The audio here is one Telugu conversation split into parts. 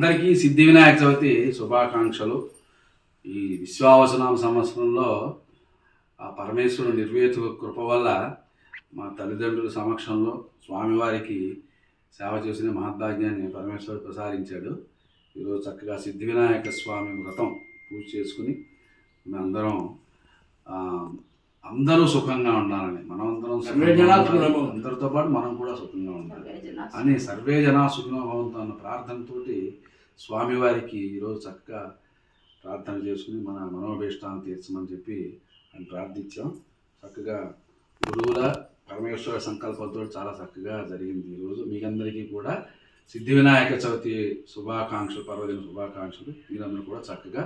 అందరికీ సిద్ధి వినాయక చవితి శుభాకాంక్షలు. ఈ విశ్వావసనామ సంవత్సరంలో ఆ పరమేశ్వరుడు నిర్వేతు కృప వల్ల మా తల్లిదండ్రుల సమక్షంలో స్వామివారికి సేవ చేసిన మహద్భాగ్యాన్ని పరమేశ్వరుడు ప్రసాదించాడు. ఈరోజు చక్కగా సిద్ధి వినాయక స్వామి వ్రతం పూజ చేసుకుని మేమందరం అందరూ సుఖంగా ఉండాలని మనమందరం సుఖంగా అందరితో పాటు మనం కూడా సుఖంగా ఉండాలి. అని సర్వే జనా సుఖినో భవంతు అన్న ప్రార్థనతోటి స్వామివారికి ఈరోజు చక్కగా ప్రార్థన చేసుకుని మన మనోభీష్టాన్ని తీర్చమని చెప్పి అని ప్రార్థించాం. చక్కగా గురువుల పరమేశ్వర సంకల్పంతో చాలా చక్కగా జరిగింది ఈరోజు మీకందరికీ కూడా సిద్ధి వినాయక చవితి శుభాకాంక్షలు పర్వదిన శుభాకాంక్షలు. మీరందరూ కూడా చక్కగా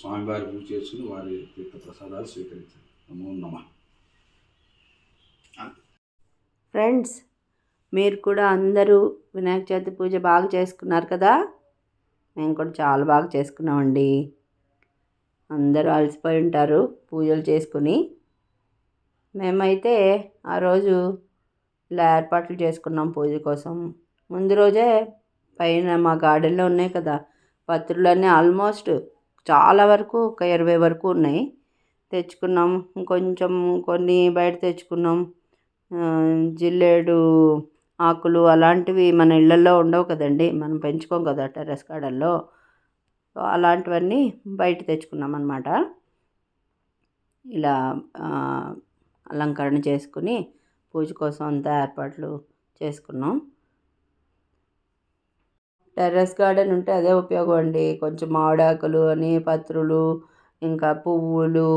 స్వామివారి పూజ చేసుకుని వారి తీర్థ ప్రసాదాలు స్వీకరించారు నమో నమ. ఫ్రెండ్స్ మీరు కూడా అందరూ వినాయక చవితి పూజ బాగా చేసుకున్నారు కదా? మేము కూడా చాలా బాగా చేసుకున్నామండి. అందరూ అలసిపోయి ఉంటారు పూజలు చేసుకుని. మేమైతే ఆ రోజు ఇలా ఏర్పాట్లు చేసుకున్నాం పూజ కోసం. ముందు రోజే పైన మా గార్డెన్లో ఉన్నాయి కదా పత్రులన్నీ ఆల్మోస్ట్ చాలా వరకు ఒక ఇరవై వరకు ఉన్నాయి. తెచ్చుకున్నాం ఇంకొంచెం కొన్ని బయట తెచ్చుకున్నాం. జిల్లేడు ఆకులు అలాంటివి మన ఇళ్ళల్లో ఉండవు కదండి. మనం పెంచుకోం కదా టెర్రస్ గార్డెన్లో. అలాంటివన్నీ బయట తెచ్చుకున్నాం అనమాట ఇలా అలంకరణ చేసుకుని పూజ కోసం అంతా ఏర్పాట్లు చేసుకున్నాం. టెర్రస్ గార్డెన్ ఉంటే అదే ఉపయోగం అండి. కొంచెం మామిడాకులు అని పత్రులు ఇంకా పువ్వులు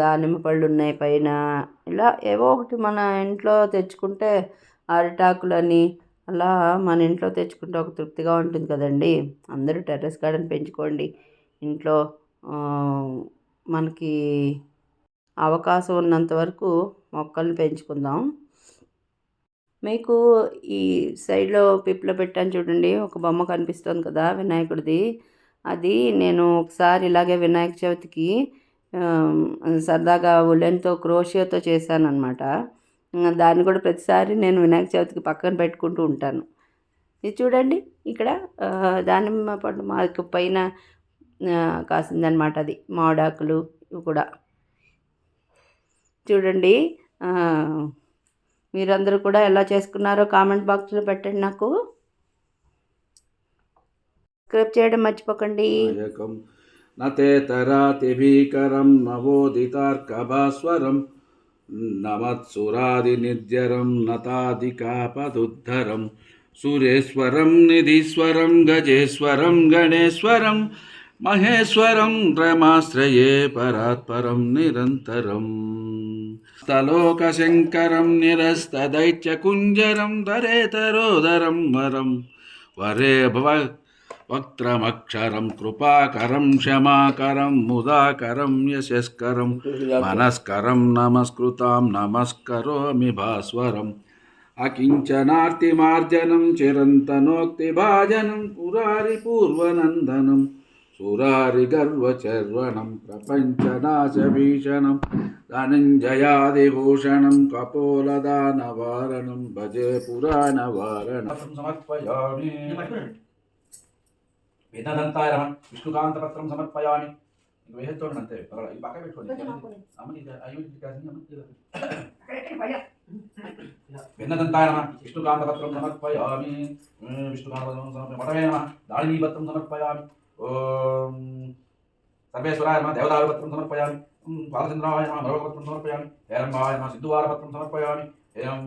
దానిమ్మ పళ్ళు ఉన్నాయి పైన. ఇలా ఏవో ఒకటి మన ఇంట్లో తెచ్చుకుంటే అరిటాకులని అలా మన ఇంట్లో తెచ్చుకుంటే ఒక తృప్తిగా ఉంటుంది కదండి. అందరూ టెర్రస్ గార్డెన్ పెంచుకోండి. ఇంట్లో మనకి అవకాశం ఉన్నంత వరకు మొక్కల్ని పెంచుకుందాం. మీకు ఈ సైడ్లో పిప్లో పెట్టాను చూడండి. ఒక బొమ్మ కనిపిస్తుంది కదా వినాయకుడిది. అది నేను ఒకసారి ఇలాగే వినాయక చవితికి సరదాగా ఉలెన్తో క్రోషియోతో చేశాను అనమాట దాన్ని కూడా ప్రతిసారి నేను వినాయక చవితికి పక్కన పెట్టుకుంటూ ఉంటాను. ఇది చూడండి ఇక్కడ దానిమ్మ పండు మాకు పైన కాసిందనమాట అది మామిడాకులు ఇవి కూడా. చూడండి మీరందరూ కూడా ఎలా చేసుకున్నారో కామెంట్ బాక్స్లో పెట్టండి నాకు. సబ్స్క్రైబ్ చేయడం మర్చిపోకండి. నాయకం నతేతరాతిభీకరం నవోదితార్కభాస్వరం నమత్సురాదినిర్జరం నతాదికాపదుద్ధరం సురేశ్వరం నిధీశ్వరం గజేశ్వరం గణేశ్వరం మహేశ్వరం రమాశ్రయే పరాత్పరం నిరంతరం స్థలోకశంకరం నిరస్తదైత్యకుంజరం దరేతరోదరం వరం వరే భవ వక్త్రమక్షరం కృపాకరం క్షమాకరం ముదాకరం యశస్కరం మనస్కరం నమస్కృతాం నమస్కరోమి భాస్వరం అకించనార్తిమార్జనం చిరంతనోక్తిభాజనం పురారి పూర్వనందనం సురారి గర్వచర్వణం ప్రపంచనాశభీషణం ధనంజయాదిభూషణం కపోలదానవారణం భజే పురాణవారణం సమర్పయామి వేదదంతాయ రమ విష్ణుకాంతపత్రం సమర్పయామి ఇంక వేసేస్తోండి అంతే పర్వాలేదు ఈ పక్క పెట్టుకోండి అమ్మ ఇది అయ్యో ఇది కాదు అమ్మ ఇది కాదు. భిన్నదంతాయ నమ విష్ణుకాంతపత్రం సమర్పయామి ఉమ్, విష్ణుకాంతపత్రం సమర్పయామి వటవే నమ దాళినీపత్రం సమర్పయామి ఓం సర్వేశ్వరాయ నమ దేవదారుపత్రం సమర్పయామి ఉమ్, బాలచంద్రాయ నమ భగవపత్రం సమర్పయామి హేరంబాయ నమ సిద్ధువారపత్రం సమర్పయామి ఏం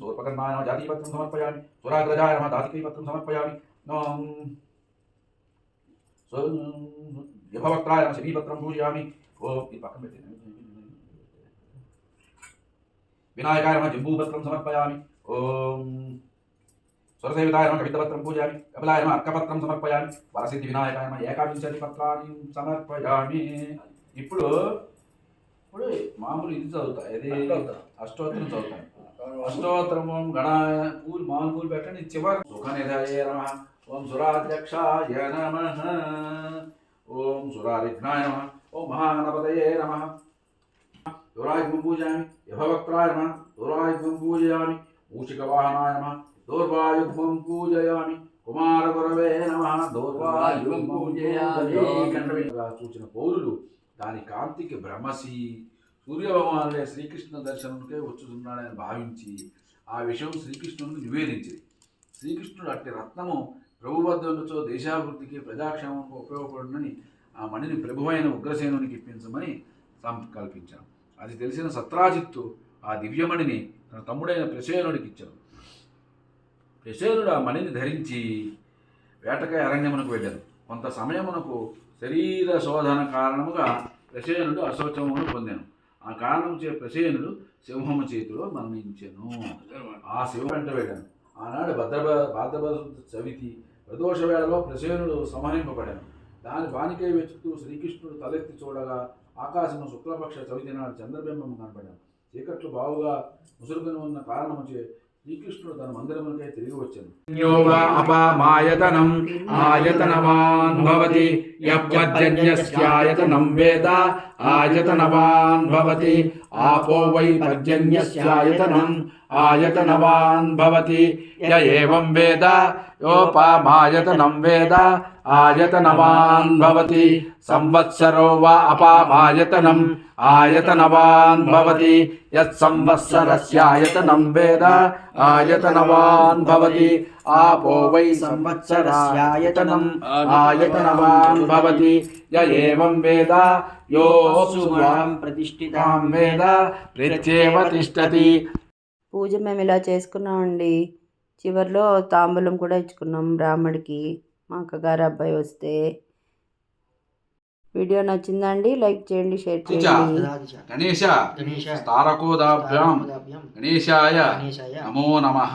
సూర్పకర్ణాయ నమ జాతీపత్రం సమర్పయామి సురాగ్రజాయ నమ నమ శమీపత్రం పూజయామి. ఓ ఇది పక్కన పెట్టి. వినాయకాయ నమ జంబూపత్రం సమర్పయామి. ఓం. స్వరసేవితాయ నమ కవితపత్రం పూజయామి. కపిలాయ నమ అర్కపత్రం సమర్పయామి. వరసిద్ధి వినాయకాయ నమ ఏకావింశతి పత్రాన్ని సమర్పయామి. ఇప్పుడు ఇప్పుడు మామూలు ఇది చదువుతా. ఇది అష్టోత్తరం చదువుతాను అష్టోత్తరం. ఓం గణాయ పూలు మామూలు పూలు పెట్టండి. చివరి సుఖనిధయే నమ. ఓం సురాధ్యక్షాయ నమ. ఓం సురారిఘ్నాయ నమ. ఓం మహానపదయే నమ. దురాయుధం పూజయామి యభవక్త్రాయ నమ. దురాయుధం పూజయామి మూషికవాహనాయ నమ. దూర్వాయుగ్మం పూజయామి కుమార గురవే నమ దౌర్వాయుధం పూజయామి. చూసిన పౌరులు దాని కాంతికి భ్రమసి సూర్యభగవానుడే శ్రీకృష్ణ దర్శనంకే వచ్చుతున్నాడని భావించి ఆ విషయం శ్రీకృష్ణుని నివేదించింది. శ్రీకృష్ణుడు అట్టి రత్నము ప్రభుబద్ధులతో దేశాభివృద్ధికి ప్రజాక్షేమంకు ఉపయోగపడునని ఆ మణిని ప్రభువైన ఉగ్రసేనునికి ఇప్పించమని సంకల్పించాను అది తెలిసిన సత్రాజిత్తు ఆ దివ్యమణిని తన తమ్ముడైన ప్రసేనుడికి ఇచ్చాను ప్రసేనుడు ఆ మణిని ధరించి వేటకై అరణ్యమునకు వెళ్ళాను కొంత సమయమునకు శరీర శోధన కారణముగా ప్రసేనుడు అశోచమును పొందాను. ఆ కారణం చే ప్రసేనుడు సింహము చేతిలో మరణించెను. ఆ శివ వెంట వెళ్ళాను. ఆనాడు భద్రభ భాద్రభ చవితి ప్రదోష వేళలో ప్రసేనుడు సంహరింపబడాను. దాని బానికై వెతుకుతూ శ్రీకృష్ణుడు తలెత్తి చూడగా ఆకాశము శుక్లపక్ష చవితి నాడు చంద్రబింబం కనపడాను చీకట్లు బావుగా ముసురుకుని ఉన్న కారణము చే శ్రీకృష్ణుడు తన మందిరములకై తిరిగి వచ్చాను. అపామాయతనం ఆయతనవాన్ భవతి యపర్జన్యస్యాయతనం వేద ఆయతనవాన్ భవతి ఆపో వై పర్జన్యస్యాయతనం ఆయతనవాన్ భవతి య ఏవం వేద యోపామాయతనం వేద ఆయతనవాన్ భవతి సంవత్సరో వా అపామాయతనం ఆయతనవాన్ భవతి యత్ ఆపో వై సంవత్సరస్యాయతనం ఆయతనవాన్ భవతి య ఏవం వేద? యోసువాం ప్రతిష్ఠితాం. వేద? ప్రత్యేవ తిష్టతి. పూజ మేము ఇలా చేసుకున్నామండి. చివరిలో తాంబూలం కూడా ఇచ్చుకున్నాం బ్రాహ్మడికి. మా అక్కగారు అబ్బాయి వస్తే. వీడియో నచ్చిందండి లైక్ చేయండి షేర్ చేయండి. గణేశ గణేశ. తారకోదాభ్యాం. గణేశాయ. నమో నమః.